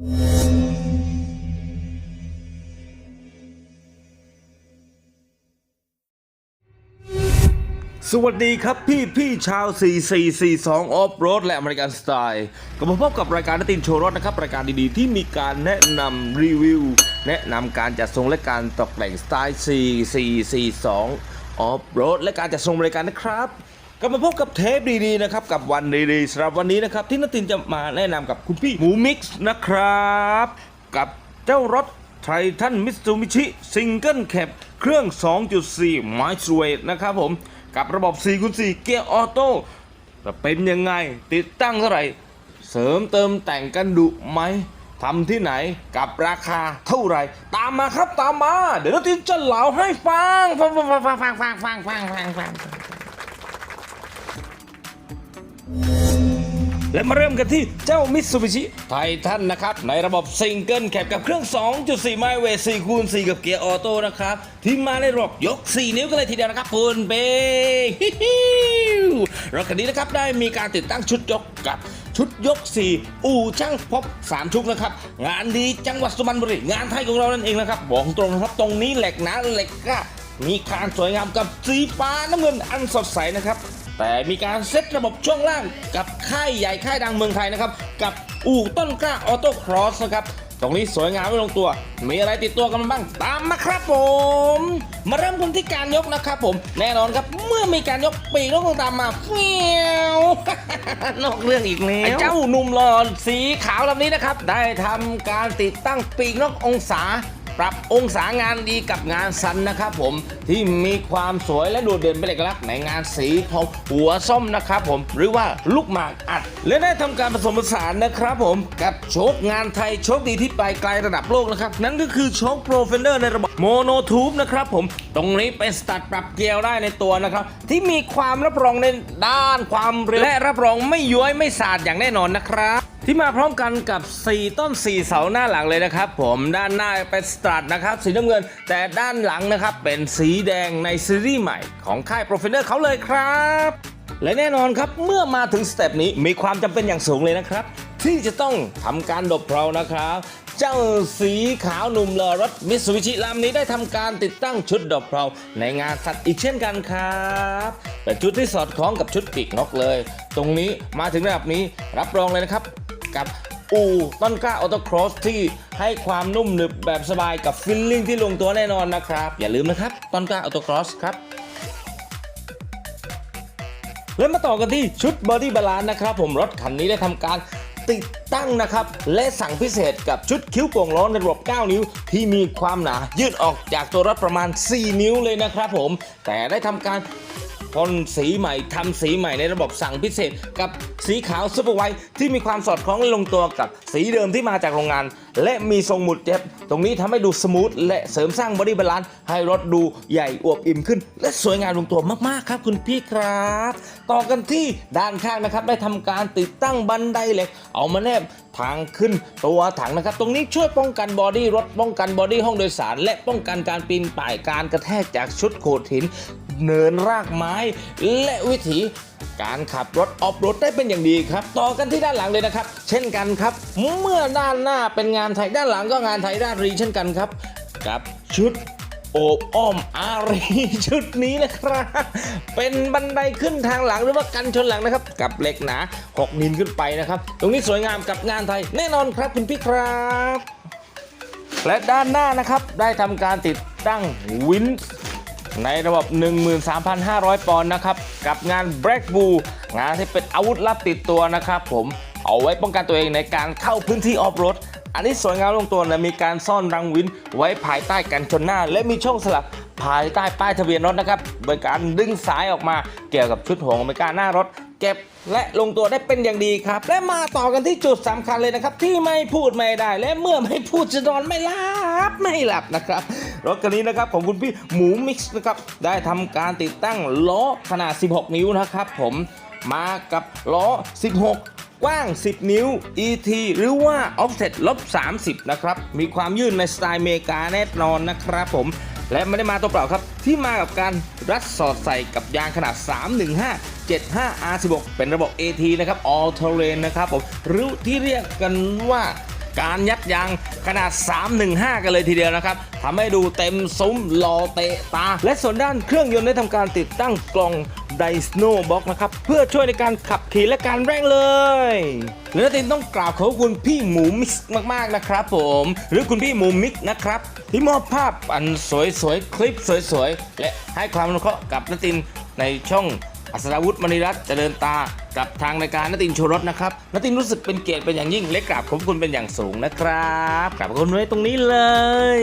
สวัสดีครับพี่พี่ชาว 4442ออฟโรดและอเมริกันสไตล์กลับมาพบกับรายการนตินโชว์รถนะครับ รายการดีๆ ที่มีการแนะนำรีวิว แนะนำการจัดทรงและการตกแต่งสไตล์ 4442ออฟโรดและการจัดทรงบริการนะครับ กลับมาพบกับเทปดีๆนะครับกับวันดีๆสำหรับวันนี้นะครับที่นตินจะมาแนะนำกับคุณพี่หมูมิกซ์นะครับ กับเจ้ารถไททันมิตซูมิชิซิงเกิลแคปเครื่อง 2.4ไมซ์เวทนะครับผม กับระบบ4 x 4เกียร์ออโต้จะเป็นยังไง ติดตั้งเท่าไหร่ เสริมเติมแต่งกันดุไหมทำที่ไหนกับราคาเท่าไหร่ ตามมาครับตามมา เดี๋ยวนตินจะเล่าให้ฟังฟังฟังฟังฟังฟังฟังฟังฟังฟังฟัง และมาเริ่มกันที่เจ้ามิตซูบิชิไททันนะครับ ในระบบซิงเกิลแคปกับเครื่อง 2.4 ไมล์เวท4คูณ4กับเกียร์ออโต้นะครับ ที่มาในระบบยก 4 นิ้วกันเลยทีเดียวนะครับคุณเบงรถคันนี้นะครับ ได้มีการติดตั้งชุดยกกับชุดยก 4 อู่ช่างพบ 3 ชุดนะครับ งานดีจังหวัดสุพรรณบุรีงานไทยของเรานั่นเองนะครับบอกตรงนะครับตรงนี้เหล็กหนาเหล็กกล้ามีการสวยงามกับสีฟ้าน้ำเงินอันสดใสนะครับ แต่มีการเซตระบบช่วงล่างกับค่ายใหญ่ค่ายดังเมืองไทยนะครับกับอู่ต้นกล้าออโต้ครอสนะครับตรงนี้สวยงามไม่ลงตัว มีอะไรติดตัวกันบ้าง ตามมาครับผม มาเริ่มกันที่การยกนะครับผม แน่นอนครับ เมื่อมีการยกปีกนกต้องตามมาเฟียวนอกเรื่องอีกแล้ว เจ้าหนุ่มหล่อสีขาวลำนี้นะครับ ได้ทำการติดตั้งปีกนกองศา ปรับองศางานดีกับงานสันนะครับผมที่มีความสวยและโดดเด่นเป็นเอกลักษณ์ในงานสีของหัวส้มนะครับผมหรือว่าลูกหมากอัด และได้ทำการผสมผสานนะครับผมกับโชคงานไทยโชคดีที่ไปไกลระดับโลกนะครับนั่นก็คือโชคโปรเฟนเดอร์ในระบบโมโนทูบนะครับผมตรงนี้เป็นสตัดปรับเกลียวได้ในตัวนะครับที่มีความรับรองในด้านความเร็วและรับรองไม่ย้อยไม่สาดอย่างแน่นอนนะครับ ที่มาพร้อมกันกับ 4 ต้น 4 เสาหน้าหลังเลยนะครับ ผมด้านหน้าเป็นสตรัทนะครับสีน้ำเงิน แต่ด้านหลังนะครับเป็นสีแดงในซีรีส์ใหม่ของค่ายโปรเฟนเดอร์เขาเลยครับและแน่นอนครับเมื่อมาถึงสเต็ปนี้มีความจำเป็นอย่างสูงเลยนะครับ ที่จะต้องทำการดบเพลานะครับ เจ้าสีขาวหนุ่มเลอรถมิตซูบิชิลำนี้ได้ทำการติดตั้งชุดดอกเพลาในงานสัตว์อีกเช่นกันครับเป็นชุดที่สอดคล้องกับชุดปีกนกเลย ตรงนี้มาถึงระดับนี้รับรองเลยนะครับ กับอูต้นกล้าออโตครอสที่ให้ความนุ่มหนึบแบบสบายกับฟิลลิ่งที่ลงตัวแน่นอนนะครับ อย่าลืมนะครับต้นกล้าออโตครอสครับแล้วมาต่อกันที่ชุดบอดี้บาลานนะครับ ผมรถคันนี้ได้ทำการติดตั้งนะครับ และสั่งพิเศษกับชุดคิ้วโป่งล้อในระบบ 9 นิ้ว ที่มีความหนายืดออกจากตัวรถประมาณ 4 นิ้วเลยนะครับผม แต่ได้ทำการ พ่นสีใหม่ทำสีใหม่ในระบบสั่งพิเศษ กับสีขาวซุปเปอร์ไวท์ที่มีความสอดคล้องละลงตัวกับสีเดิมที่มาจากโรงงาน และมีทรงหมุดเจ็บ ตรงนี้ทำให้ดูสมูทและเสริมสร้างบอดี้บาลานซ์ให้รถดูใหญ่อวบอิ่มขึ้น และสวยงามลงตัวมากๆครับคุณพี่ครับ ต่อกันที่ด้านข้างนะครับได้ทำการติดตั้งบันไดเหล็ก เอามาแนบทางขึ้นตัวถังนะครับ ตรงนี้ช่วยป้องกันบอดี้รถป้องกันบอดี้ห้องโดยสาร และป้องกันการปีนป่ายการกระแทกจากชุดโขดหิน เนินรากไม้ และวิถีการขับรถออฟโรดได้เป็นอย่างดีครับ ต่อกันที่ด้านหลังเลยนะครับ เช่นกันครับ เมื่อด้านหน้าเป็นงานไทยด้านหลังก็งานไทยด้านรีเช่นกันครับ กับชุด โอบอ้อมอารีชุดนี้นะครับ เป็นบันไดขึ้นทางหลังหรือว่ากันชนหลังนะครับ กับเหล็กหนา 6 นินขึ้นไปนะครับ ตรงนี้สวยงามกับงานไทยแน่นอนครับคุณพี่ครับและด้านหน้านะครับได้ทำการติดตั้งวินในระบบ13,500 ปอนด์นะครับ กับงาน Black b u l งานที่เป็นอาวุธลับติดตัวนะครับผมเอาไว้ป้องกันตัวเองในการเข้าพื้นที่ออฟโรด อันนี้สวยงามลงตัวนะมีการซ่อนรังวินไว้ภายใต้กันชนหน้า และมีช่องสลับภายใต้ป้ายทะเบียนรถนะครับโดยการดึงสายออกมาเกี่ยวกับชุดหัวของเมริกาหน้ารถ เก็บและลงตัวได้เป็นอย่างดีครับ และมาต่อกันที่จุดสำคัญเลยนะครับ ที่ไม่พูดไม่ได้ และเมื่อไม่พูดจะนอนไม่หลับไม่หลับนะครับรถคันนี้นะครับของคุณพี่หมูมิกซ์นะครับได้ทำการติดตั้งล้อขนาด 16 นิ้วนะครับ ผมมากับล้อ 16 กว้าง 10 นิ้ว ET หรือว่า offset ลบ 30 นะครับ มีความยืดในสไตล์เมกาแน่นอนนะครับผม และไม่ได้มาตัวเปล่าครับ ที่มากับการรัดสอดใส่กับยางขนาด 315 75 R16 เป็นระบบ AT นะครับ All Terrain นะครับผม หรือที่เรียกกันว่า การยัดยางขนาด 315 กันเลยทีเดียวนะครับทำให้ดูเต็มซุ้มรอเตะตา และส่วนด้านเครื่องยนต์ได้ทำการติดตั้งกล่องไดสโนบ็อกนะครับ เพื่อช่วยในการขับขี่และการแร่งเลยและนาตินต้องกราบขอบคุณพี่หมูมิกซ์มาก ๆ นะครับผม หรือคุณพี่หมูมิกนะครับ ที่มอบภาพอันสวยๆ คลิปสวยๆ และให้ความอนุเคราะห์กับนาตินในช่อง อัศดาวุฒิมณีรัตน์เจริญตา กับทางรายการนตินโชรถนะครับนตินรู้สึกเป็นเกียรติเป็นอย่างยิ่ง และกราบขอบคุณเป็นอย่างสูงนะครับกราบขอบคุณไว้ตรงนี้เลย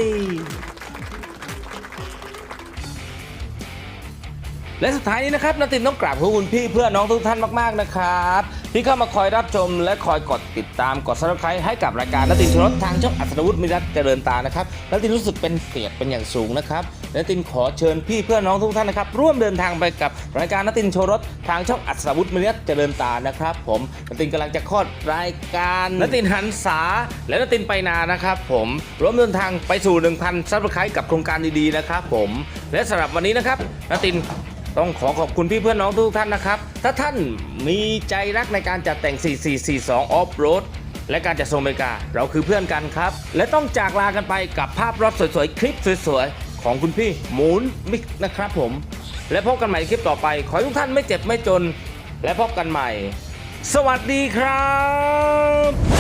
และสุดท้ายนี้นะครับนตินต้องกราบขอบคุณพี่เพื่อนน้องทุกท่านมากๆนะครับ ที่เข้ามาคอยรับชมและคอยกดติดตามกดซับสไครต์ให้กับรายการนตินชรสทางช่องอัศวุฒิมิรัตน์เจริญตานะครับนตินรู้สึกเป็นเกียรติเป็นอย่างสูงนะครับ นตินขอเชิญพี่เพื่อนน้องทุกท่านนะครับ ร่วมเดินทางไปกับรายการนตินโชว์รถทางช่องอัศวุฒิมิรัตน์เจริญตานะครับ ผมนตินกำลังจะคลอดรายการนตินหันษาและนตินไปนานะครับผมร่วมเดินทางไปสู่ 1,000ซับสไครต์กับโครงการดีๆนะครับผมและสำหรับวันนี้นะครับนตินต้องขอขอบคุณพี่เพื่อนน้องทุกท่านนะครับ ถ้าท่านมีใจรักในการจัดแต่ง 4442 Off Road และการจัดทรงอเมริกา เราคือเพื่อนกันครับ และต้องจากลากันไปกับภาพรถสวยๆ คลิปสวยๆ ของคุณพี่หมูนมิกนะครับผม และพบกันใหม่คลิปต่อไป ขอให้ทุกท่านไม่เจ็บไม่จน และพบกันใหม่ สวัสดีครับ